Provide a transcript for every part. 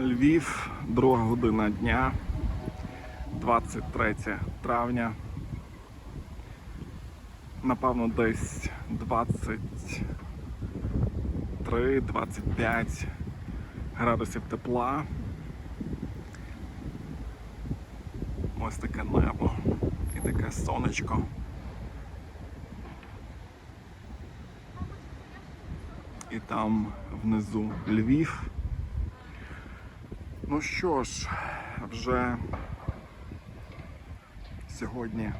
Львів, друга година дня, 23 травня. Напевно, десь 23-25 градусів тепла. Ось таке небо і таке сонечко. І там внизу Львів. Ну що ж, вже сьогодні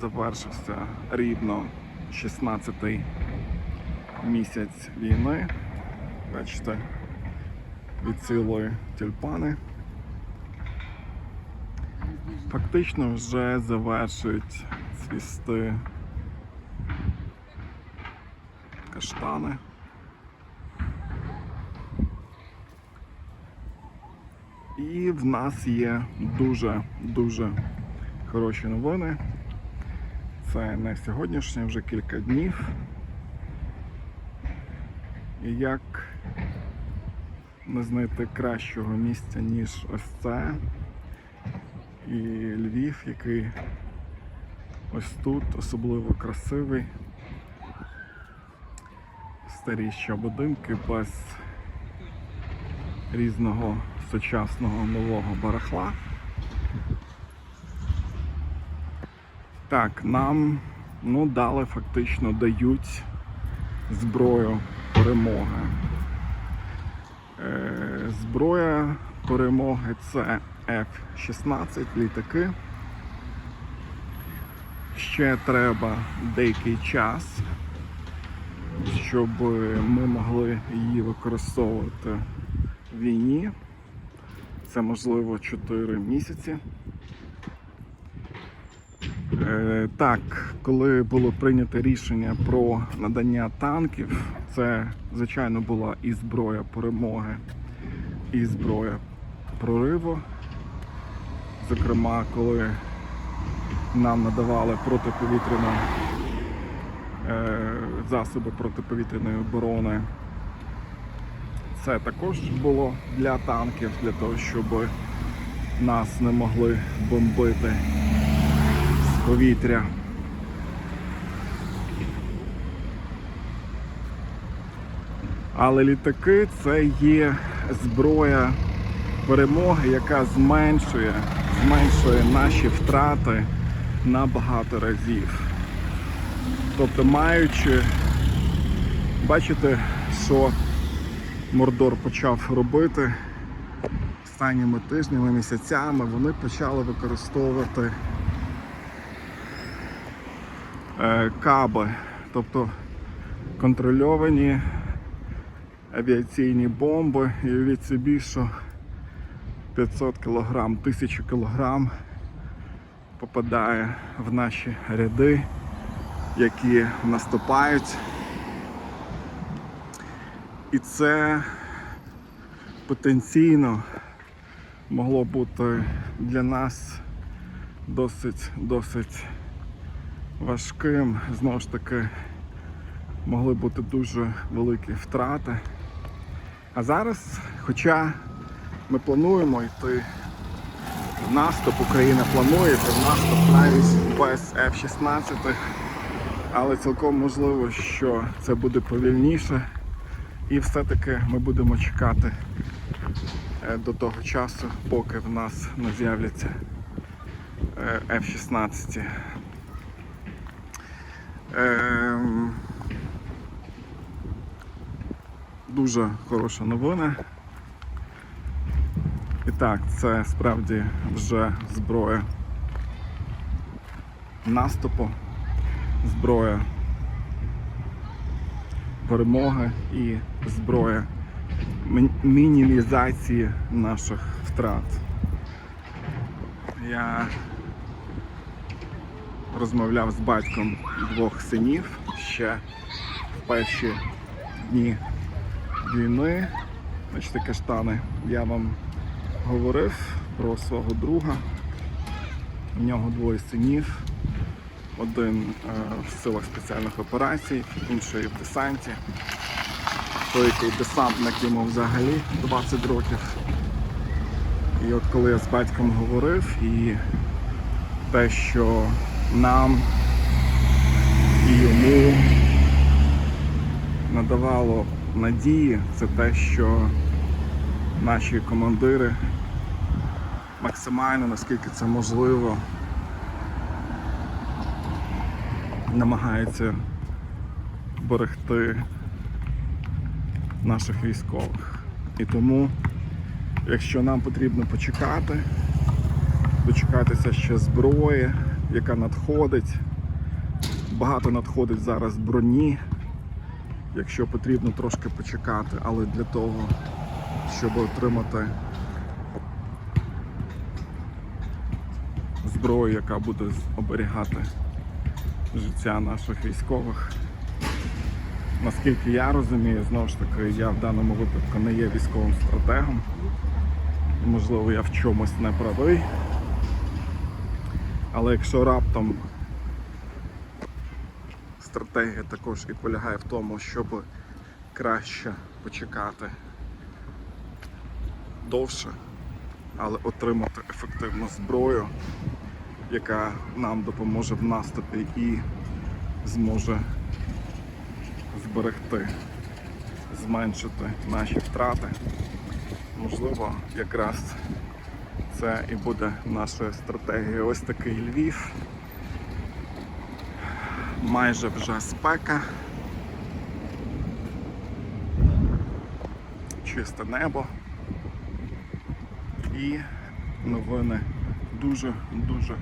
завершився рівно 16-й місяць війни. Бачите, відцілої тюльпани. Фактично вже завершують цвісти каштани. І в нас є дуже-дуже хороші новини. Це не сьогоднішнє, вже кілька днів. І як не знайти кращого місця, ніж ось це. І Львів, який ось тут особливо красивий. Старі ще будинки без різного сучасного нового барахла. Так, нам ну, дали фактично дають зброю перемоги. Е, зброя перемоги це F-16 літаки. Ще треба деякий час, щоб ми могли її використовувати війні. Це можливо 4 місяці. Е, так, коли було прийнято рішення про надання танків, це, звичайно, була і зброя перемоги, і зброя прориву. Зокрема, коли нам надавали протиповітряні е, засоби протиповітряної оборони. Це також було для танків, для того, щоб нас не могли бомбити з повітря. Але літаки це є зброя перемоги, яка зменшує, зменшує наші втрати на багато разів. Тобто маючи, бачите, що Мордор почав робити. Останніми тижнями, місяцями, вони почали використовувати е, каби, тобто контрольовані авіаційні бомби. І уявіть собі, що 500 кг, 1000 кг попадає в наші ряди, які наступають. І це потенційно могло бути для нас досить досить важким. Знову ж таки, могли бути дуже великі втрати. А зараз, хоча ми плануємо йти в наступ, Україна планує в наступ навіть без F-16, але цілком можливо, що це буде повільніше. І все-таки ми будемо чекати е, до того часу, поки в нас не з'являться е, F-16. Ем, Дуже хороша новина. І так, це справді вже зброя наступу, зброя перемоги і зброя мінімізації наших втрат. Я розмовляв з батьком двох синів ще в перші дні війни. Бачите, каштани. Я вам говорив про свого друга. У нього двоє синів. Один е, в силах спеціальних операцій, інший в десанті. той, який десантник йому взагалі 20 років. І от коли я з батьком говорив, і те, що нам і йому надавало надії, це те, що наші командири максимально, наскільки це можливо, намагаються берегти наших військових. І тому, якщо нам потрібно почекати, дочекатися ще зброї, яка надходить, багато надходить зараз броні, якщо потрібно трошки почекати, але для того, щоб отримати зброю, яка буде оберігати життя наших військових. Наскільки я розумію, знову ж таки, я в даному випадку не є військовим стратегом. Можливо, я в чомусь не правий. Але якщо раптом стратегія також і полягає в тому, щоб краще почекати довше, але отримати ефективну зброю, яка нам допоможе в наступі і зможе зберегти, зменшити наші втрати. Можливо, якраз це і буде наша стратегія. Ось такий Львів. Майже вже спека. Чисте небо. І новини дуже-дуже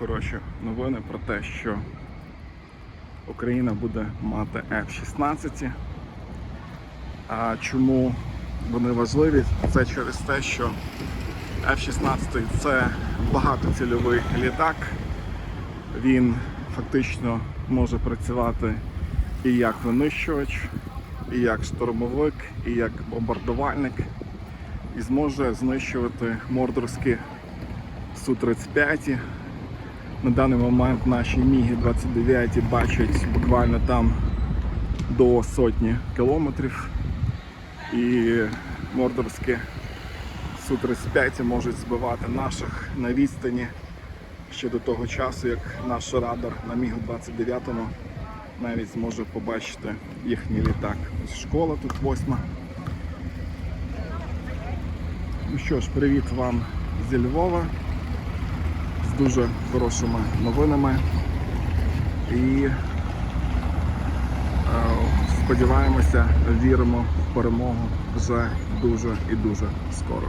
хороші новини про те, що Україна буде мати F-16. А чому вони важливі? Це через те, що F-16 це багатоцільовий літак. Він фактично може працювати і як винищувач, і як штурмовик, і як бомбардувальник, і зможе знищувати мордорські Су-35. На даний момент наші Міги 29 бачать буквально там до сотні кілометрів. І мордорські Су-35 можуть збивати наших на відстані ще до того часу, як наш радар на Мігу 29 навіть зможе побачити їхній літак. Ось школа тут восьма. Ну що ж, привіт вам зі Львова дуже хорошими новинами. І е, сподіваємося, віримо в перемогу вже дуже і дуже скоро.